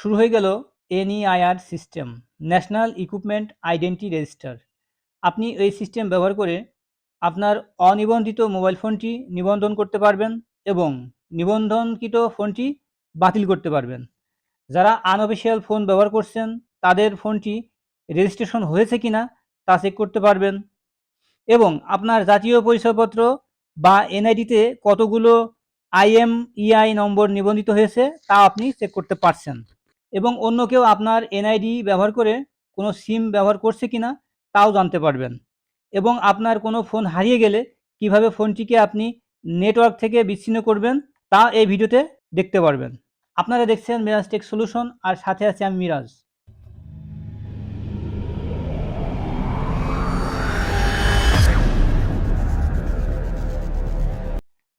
শুরু হয়ে গেল NEIR system, national equipment identity register. আপনি এই সিস্টেম ব্যবহার করে আপনার অনিবন্ধিত মোবাইল ফোনটি নিবন্ধন করতে পারবেন এবং নিবন্ধনকৃত ফোনটি বাতিল করতে পারবেন। যারা আনঅফিসিয়াল ফোন ব্যবহার করছেন, তাদের ফোনটি রেজিস্ট্রেশন হয়েছে কিনা তা চেক করতে পারবেন এবং আপনার জাতীয় পরিচয়পত্র বা এনআইডিতে কতগুলো আইএমইআই নম্বর নিবন্ধিত হয়েছে তা আপনি চেক করতে পারছেন। এবং অন্য কেউ আপনার এনআইডি ব্যবহার করে কোনো সিম ব্যবহার করছে কি না তাও জানতে পারবেন। এবং আপনার কোনো ফোন হারিয়ে গেলে কীভাবে ফোনটিকে আপনি নেটওয়ার্ক থেকে বিচ্ছিন্ন করবেন তা এই ভিডিওতে দেখতে পারবেন। আপনারা দেখছেন মিরাজ টেক সলিউশন আর সাথে আছে আমি মিরাজ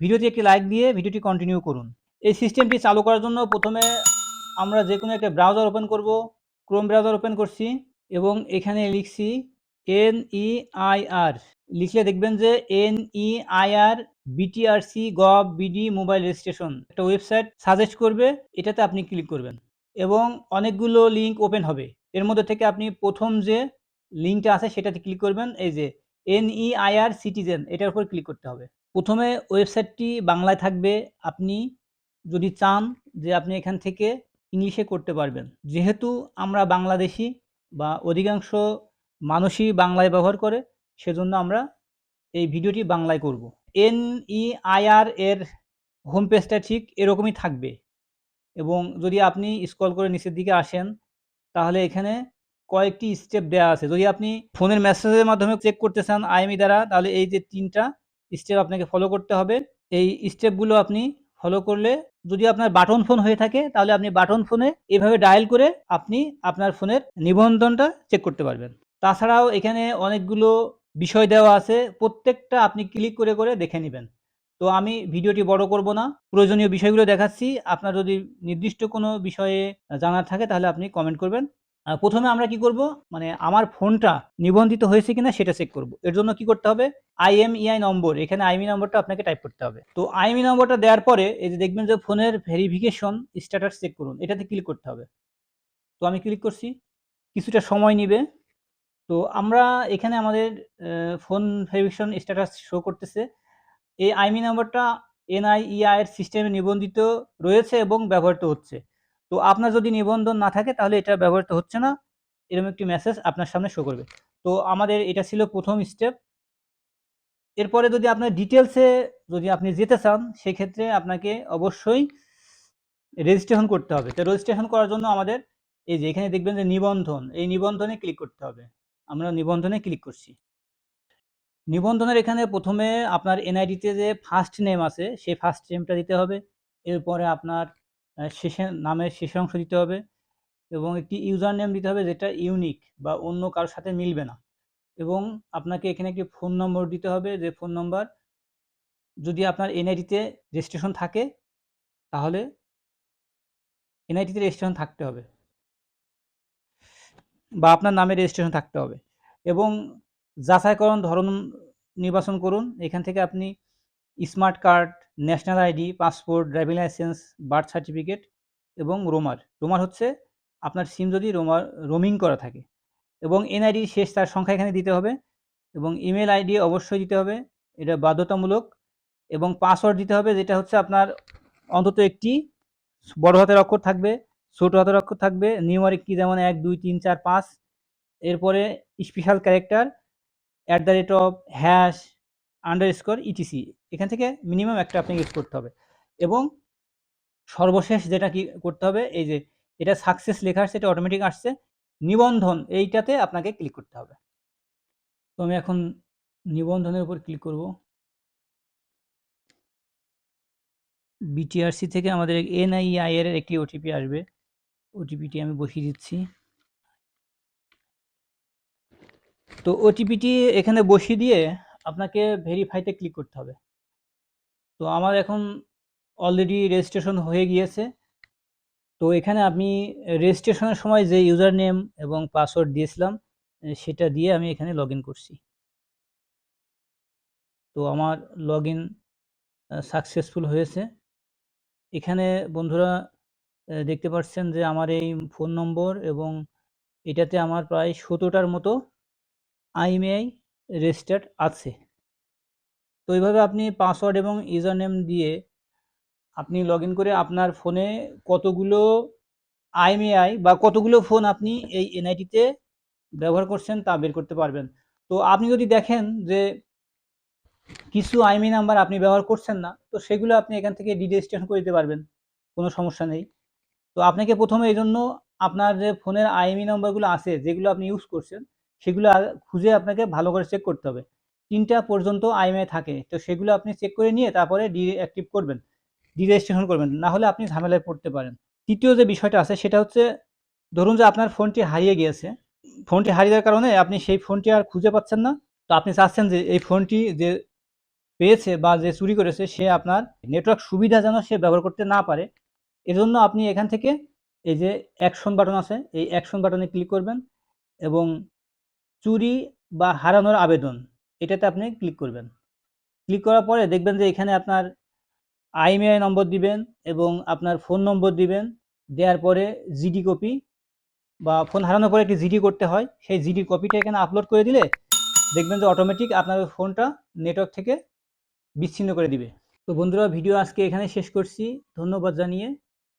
ভিডিওটি একটি লাইক দিয়ে ভিডিওটি কন্টিনিউ করুন। এই সিস্টেমটি চালু করার জন্য প্রথমে আমরা যে কোনো একটা ব্রাউজার ওপেন করব ক্রোম ব্রাউজার ওপেন করছি এবং এখানে লিখছি এন ই আই আর লিখলে দেখবেন যে N E I R BTRC gov BD mobile registration একটা ওয়েবসাইট সাজেস্ট করবে, এটাতে আপনি ক্লিক করবেন এবং অনেকগুলো লিঙ্ক ওপেন হবে। এর মধ্যে থেকে আপনি প্রথম যে লিঙ্কটা আছে সেটাতে ক্লিক করবেন, এই যে N E I R citizen এটার উপর ক্লিক করতে হবে। প্রথমে ওয়েবসাইটটি বাংলায় থাকবে। আপনি যদি চান যে আপনি এখান থেকে ইংলিশে করতে পারবেন। যেহেতু আমরা বাংলাদেশি বা অধিকাংশ মানুষই বাংলায় ব্যবহার করে, সেজন্য আমরা এই ভিডিওটি বাংলায় করব। এন ই আইআর এর হোম পেজটা ঠিক এরকমই থাকবে। এবং যদি আপনি স্ক্রল করে নিচের দিকে আসেন, তাহলে এখানে কয়েকটি স্টেপ দেওয়া আছে। যদি আপনি ফোনের মেসেজের মাধ্যমে চেক করতে চান আইএমই দ্বারা, তাহলে এই যে তিনটা স্টেপ আপনাকে ফলো করতে হবে। এই স্টেপগুলো আপনি ফলো করলে যদি আপনার বাটন ফোন হয়ে থাকে, তাহলে আপনি বাটন ফোনে এভাবে ডায়াল করে আপনি আপনার ফোনের নিবন্ধনটা চেক করতে পারবেন। তাছাড়াও এখানে অনেকগুলো বিষয় দেওয়া আছে, প্রত্যেকটা আপনি ক্লিক করে করে দেখে নেবেন। তো আমি ভিডিওটি বড় করব না, প্রয়োজনীয় বিষয়গুলো দেখাচ্ছি। আপনার যদি নির্দিষ্ট কোনো বিষয়ে জানার থাকে, তাহলে আপনি কমেন্ট করবেন। প্রথমে আমরা কি করব? মানে আমার ফোনটা নিবন্ধিত হয়েছে কিনা সেটা চেক করব। এর জন্য কি করতে হবে? আইএমইআই নম্বর, এখানে আইএমই নম্বরটা আপনাকে টাইপ করতে হবে। তো আইএমই নম্বরটা দেওয়ার পরে এই যে দেখবেন যে ফোনের ভেরিফিকেশন স্ট্যাটাস চেক করুন, এটাতে ক্লিক করতে হবে। তো আমি ক্লিক করছি, কিছুটা সময় নিবে। তো আমরা এখানে আমাদের ফোন ভেরিফিকেশন স্ট্যাটাস শো করতেছে। এই আইমি নাম্বারটা এনআইইআই এর সিস্টেমে নিবন্ধিত রয়েছে এবং ব্যবহৃত হচ্ছে। তো আপনার যদি নিবন্ধন না থাকে, তাহলে এটা ব্যবহৃত হচ্ছে না। এরকম একটি মেসেজ আপনার সামনে শো করবে। তো আমাদের এটা ছিল প্রথম স্টেপ এরপরে যদি আপনার ডিটেলসে যদি আপনি যেতে চান, সেক্ষেত্রে আপনাকে অবশ্যই রেজিস্ট্রেশন করতে হবে। তো রেজিস্ট্রেশন করার জন্য আমাদের এই যে এখানে দেখবেন যে নিবন্ধন, এই নিবন্ধনে ক্লিক করতে হবে। আমরা নিবন্ধনে ক্লিক করছি। নিবন্ধনের এখানে প্রথমে আপনার এনআইডিতে যে ফার্স্ট নেম আছে, সেই ফার্স্ট নেমটা দিতে হবে। এরপরে আপনার শেষে নামের শেষের অংশ দিতে হবে এবং একটি ইউজার নেম দিতে হবে যেটা ইউনিক বা অন্য কারোর সাথে মিলবে না। এবং আপনাকে এখানে একটি ফোন নম্বর দিতে হবে, যে ফোন নম্বর যদি আপনার এনআইটিতে রেজিস্ট্রেশন থাকে, তাহলে এনআইটিতে রেজিস্ট্রেশন থাকতে হবে বা আপনার নামে রেজিস্ট্রেশন থাকতে হবে। এবং যাচাইকরণ ধরন নির্বাচন করুন, এখান থেকে আপনি smart card, national ID, passport, driving license, birth certificate এবং রোমার। রোমার হচ্ছে আপনার সিম যদি রোমার, রোমিং করা থাকে এবং এনআইডি শেষ তার সংখ্যা এখানে দিতে হবে এবং ইমেল আইডি অবশ্যই দিতে হবে, এটা বাধ্যতামূলক এবং পাসওয়ার্ড দিতে হবে যেটা হচ্ছে আপনার অন্তত একটি বড় হাতের অক্ষর থাকবে, ছোট হাতের অক্ষর থাকবে, নিউমারিক কি যেমন এক, দুই, তিন, চার, পাঁচ, এরপরে special character, at the rate of hash underscore etc এখান থেকে মিনিমাম একটা আপনি ইউজ করতে হবে। এবং সর্বশেষ যেটা কি করতে হবে, এই যে এটা সাকসেস লেখা আসছে এটা অটোমেটিক আসছে, নিবন্ধন, এইটাতে আপনাকে ক্লিক করতে হবে। তো আমি এখন নিবন্ধনের উপর ক্লিক করব। বিটিআরসি থেকে আমাদের এনআইআই এর একটি ওটিপি আসবে। ওটিপিটি আমি বসিয়ে দিচ্ছি। তো ওটিপিটি এখানে বসিয়ে দিয়ে আপনাকে ভেরিফাইতে ক্লিক করতে হবে। তো আমার এখন অলরেডি রেজিস্ট্রেশন হয়ে গিয়েছে। তো এখানে আমি রেজিস্ট্রেশনের সময় যে ইউজার নেম এবং পাসওয়ার্ড দিয়েছিলাম সেটা দিয়ে আমি এখানে লগ করছি। তো আমার লগ ইন সাকসেসফুল হয়েছে। এখানে বন্ধুরা দেখতে পাচ্ছেন যে আমার এই ফোন নম্বর এবং এটাতে আমার প্রায় সতেরোটার মতো আইএমআই রেজিস্টার্ড আছে। তো এইভাবে আপনি পাসওয়ার্ড এবং ইউজার নেম দিয়ে আপনি লগ করে আপনার ফোনে কতগুলো আইএমআই বা কতগুলো ফোন আপনি এই এনআইটিতে ব্যবহার করছেন তা বের করতে পারবেন। তো আপনি যদি দেখেন যে কিছু আইমি নাম্বার আপনি ব্যবহার করছেন না, তো সেগুলো আপনি এখান থেকে ডিরেজিস্ট্রেশন করে দিতে পারবেন, কোনো সমস্যা নেই। তো আপনাকে প্রথমে এই জন্য আপনার যে ফোনের আইএমই নাম্বারগুলো আছে, যেগুলো আপনি ইউজ করছেন, সেগুলো খুঁজে আপনাকে ভালো করে চেক করতে হবে। তিনটা পর্যন্ত আইএমআই থাকে। তো সেগুলো আপনি চেক করে নিয়ে তারপরে ডিঅ্যাক্টিভ করবেন ডিরেজিস্ট্রেশন করবেন। না হলে আপনি ঝামেলায় পড়তে পারেন। তৃতীয় যে বিষয়টা আছে, সেটা হচ্ছে, ধরুন যে আপনার ফোনটি হারিয়ে গিয়েছে ফোনটি হারিয়ে যাওয়ার কারণে আপনি সেই ফোনটি আর খুঁজে পাচ্ছেন না। তো আপনি চাচ্ছেন যে এই ফোনটি যে পেয়েছে বা যে চুরি করেছে, সে আপনার নেটওয়ার্ক সুবিধা যেন সে ব্যবহার করতে না পারে। এজন্য আপনি এখান থেকে এই যে অ্যাকশন বাটন আছে, এই অ্যাকশন বাটনে ক্লিক করবেন এবং চুরি বা হারানোর আবেদন এটাতে আপনি ক্লিক করবেন। ক্লিক করার পরে দেখবেন যে এখানে আপনার আইএমআই নম্বর দিবেন এবং আপনার ফোন নম্বর দিবেন। দেওয়ার পরে জিডি কপি বা ফোন হারানোর পরে একটি জিডি করতে হয়। সেই জিডি কপিটা এখানে আপলোড করে দিলে দেখবেন যে অটোমেটিক আপনার ফোনটা নেটওয়ার্ক থেকে বিচ্ছিন্ন করে দিবে। তো বন্ধুরা ভিডিও আজকে এখানে শেষ করছি। ধন্যবাদ জানিয়ে